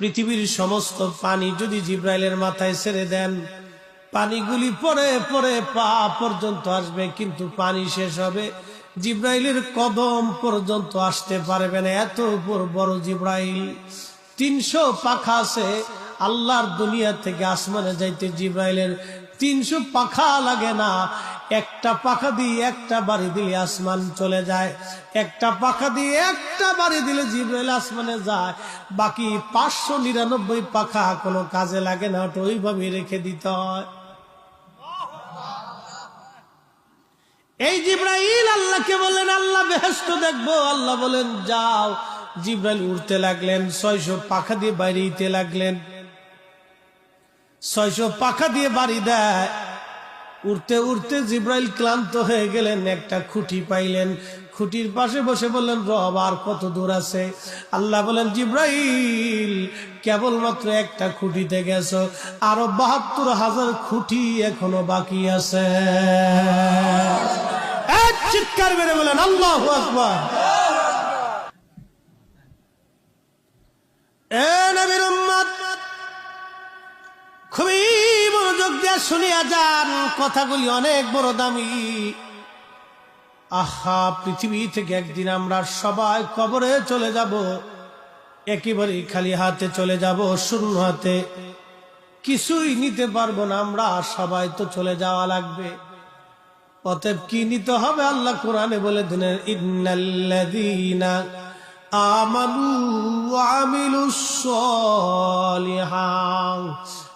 পৃথিবীর সমস্ত পানি যদি জিব্রাইলের মাথায় ছেড়ে দেন, পানিগুলি পরে পরে পা পর্যন্ত আসবে, কিন্তু পানি শেষ হবে। জিব্রাইলের কদম পর্যন্ত আসতে পারবে না। এত উপর বড় জিব্রাইল। তিনশো পাখা আছে। আল্লাহর দুনিয়া থেকে আসমানে যাইতে জিব্রাইলের তিনশো পাখা লাগে না। একটা পাখা দিয়ে একটা বাড়ি দিলে আসমান চলে যায়। একটা পাখা দিয়ে একটা বাড়ি দিলে জিব্রাইল আসমানে যায়। বাকি পাঁচশো নিরানব্বই পাখা কোনো কাজে লাগে না, ওটা ওইভাবে রেখে দিতে হয়। এই জিব্রাইল আল্লাহকে বলেন, আল্লাহ বেহেস্ত দেখব, আল্লাহ বলেন, যাও। জিব্রাইল উঠতে লাগলেন, ছয়শো পাখা দিয়ে বাইরেতে লাগলেন। ছয়শো পাখা দিয়ে বাড়ি দেয়। উঠতে উঠতে জিব্রাইল ক্লান্ত হয়ে গেলেন, একটা খুঁটি পাইলেন। খুঁটির পাশে বসে বললেন, রব, আর কত দূর আছে? আল্লাহ বলেন জিব্রাইল, কেবলমাত্র একটা খুঁটিতে গেছো, আরও বাহাত্তর হাজার খুঁটি এখনও বাকি আছে। চিৎকার মেরে বলেন আল্লাহ খুবই মনোযোগ দিয়ে শুনিয়া যান, কথাগুলি অনেক বড় দামি। আহা, পৃথিবী থেকে একদিন আমরা সবাই কবরে চলে যাব। একেবারে খালি হাতে চলে যাব শূন্য হাতে। কিছুই নিতে পারব না আমরা, সবাই তো চলে যাওয়া লাগবে। অতএব কি নিতে হবে আল্লাহ কোরআনে বলে দিলেন, ইন্নাল্লাযীনা আমানু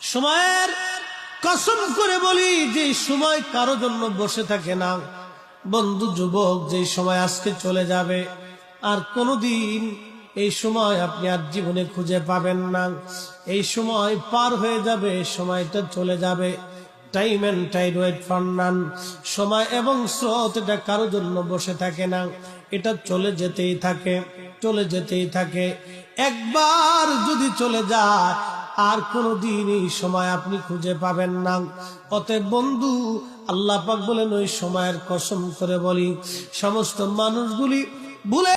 সময়ের কসম করে বলি, যে সময় কারও জন্য বসে থাকে না। বন্ধু, যুবক, যে সময় আজকে চলে যাবে, আর কোনোদিন এই সময় আপনি আর জীবনে খুঁজে পাবেন না। এই সময় পার হয়ে যাবে, সময়টা চলে যাবে। টাইম ওয়েট সময় এবং স্রোত এটা কারও জন্য বসে থাকে না। এটা চলে যেতেই থাকে, চলে যেতেই থাকে। একবার যদি চলে যায়, আর কোনদিন এই সময় আপনি খুঁজে পাবেন না। অতএব বন্ধু, আল্লাহ পাক বলেন, ওই সময়ের কসম করে বলি, সমস্ত মানুষগুলি ভুলে